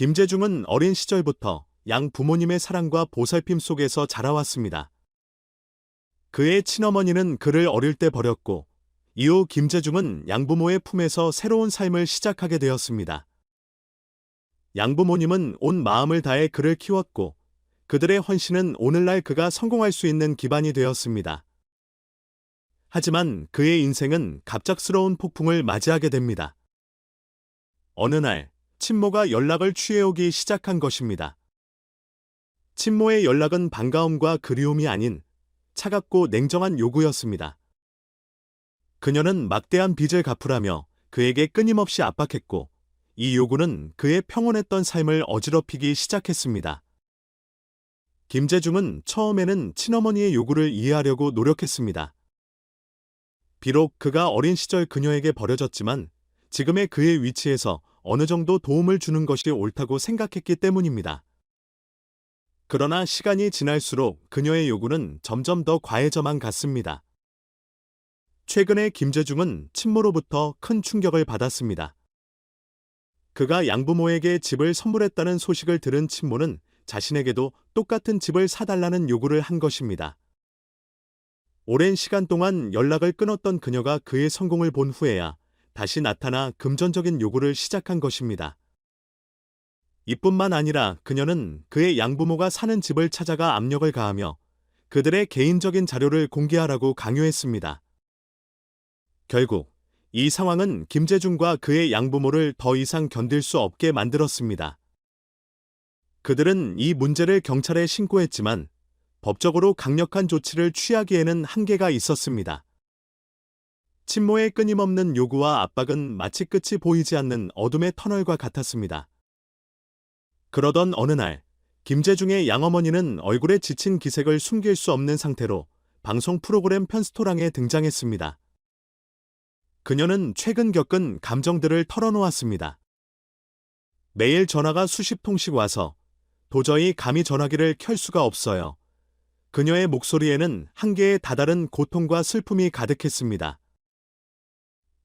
김재중은 어린 시절부터 양 부모님의 사랑과 보살핌 속에서 자라왔습니다. 그의 친어머니는 그를 어릴 때 버렸고, 이후 김재중은 양부모의 품에서 새로운 삶을 시작하게 되었습니다. 양부모님은 온 마음을 다해 그를 키웠고, 그들의 헌신은 오늘날 그가 성공할 수 있는 기반이 되었습니다. 하지만 그의 인생은 갑작스러운 폭풍을 맞이하게 됩니다. 어느 날, 친모가 연락을 취해오기 시작한 것입니다. 친모의 연락은 반가움과 그리움이 아닌 차갑고 냉정한 요구였습니다. 그녀는 막대한 빚을 갚으라며 그에게 끊임없이 압박했고, 이 요구는 그의 평온했던 삶을 어지럽히기 시작했습니다. 김재중은 처음에는 친어머니의 요구를 이해하려고 노력했습니다. 비록 그가 어린 시절 그녀에게 버려졌지만 지금의 그의 위치에서 어느 정도 도움을 주는 것이 옳다고 생각했기 때문입니다. 그러나 시간이 지날수록 그녀의 요구는 점점 더 과해져만 갔습니다. 최근에 김재중은 친모로부터 큰 충격을 받았습니다. 그가 양부모에게 집을 선물했다는 소식을 들은 친모는 자신에게도 똑같은 집을 사달라는 요구를 한 것입니다. 오랜 시간 동안 연락을 끊었던 그녀가 그의 성공을 본 후에야 다시 나타나 금전적인 요구를 시작한 것입니다. 이뿐만 아니라 그녀는 그의 양부모가 사는 집을 찾아가 압력을 가하며 그들의 개인적인 자료를 공개하라고 강요했습니다. 결국 이 상황은 김재중과 그의 양부모를 더 이상 견딜 수 없게 만들었습니다. 그들은 이 문제를 경찰에 신고했지만 법적으로 강력한 조치를 취하기에는 한계가 있었습니다. 친모의 끊임없는 요구와 압박은 마치 끝이 보이지 않는 어둠의 터널과 같았습니다. 그러던 어느 날, 김재중의 양어머니는 얼굴에 지친 기색을 숨길 수 없는 상태로 방송 프로그램 편스토랑에 등장했습니다. 그녀는 최근 겪은 감정들을 털어놓았습니다. 매일 전화가 수십 통씩 와서 도저히 감히 전화기를 켤 수가 없어요. 그녀의 목소리에는 한계에 다다른 고통과 슬픔이 가득했습니다.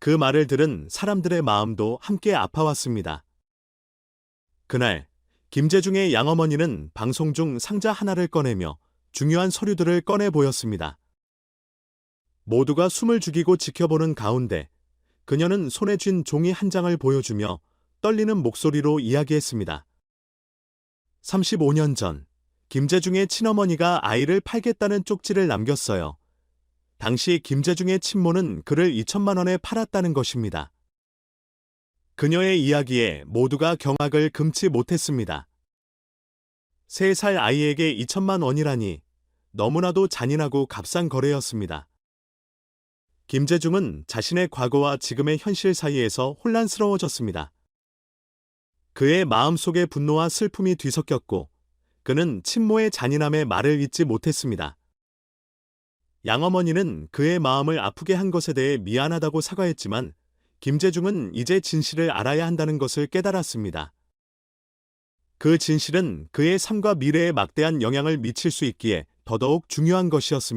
그 말을 들은 사람들의 마음도 함께 아파왔습니다. 그날, 김재중의 양어머니는 방송 중 상자 하나를 꺼내며 중요한 서류들을 꺼내 보였습니다. 모두가 숨을 죽이고 지켜보는 가운데 그녀는 손에 쥔 종이 한 장을 보여주며 떨리는 목소리로 이야기했습니다. 35년 전, 김재중의 친어머니가 아이를 팔겠다는 쪽지를 남겼어요. 당시 김재중의 친모는 그를 2천만 원에 팔았다는 것입니다. 그녀의 이야기에 모두가 경악을 금치 못했습니다. 3살 아이에게 2천만 원이라니 너무나도 잔인하고 값싼 거래였습니다. 김재중은 자신의 과거와 지금의 현실 사이에서 혼란스러워졌습니다. 그의 마음속에 분노와 슬픔이 뒤섞였고 그는 친모의 잔인함에 말을 잇지 못했습니다. 양어머니는 그의 마음을 아프게 한 것에 대해 미안하다고 사과했지만 김재중은 이제 진실을 알아야 한다는 것을 깨달았습니다. 그 진실은 그의 삶과 미래에 막대한 영향을 미칠 수 있기에 더더욱 중요한 것이었습니다.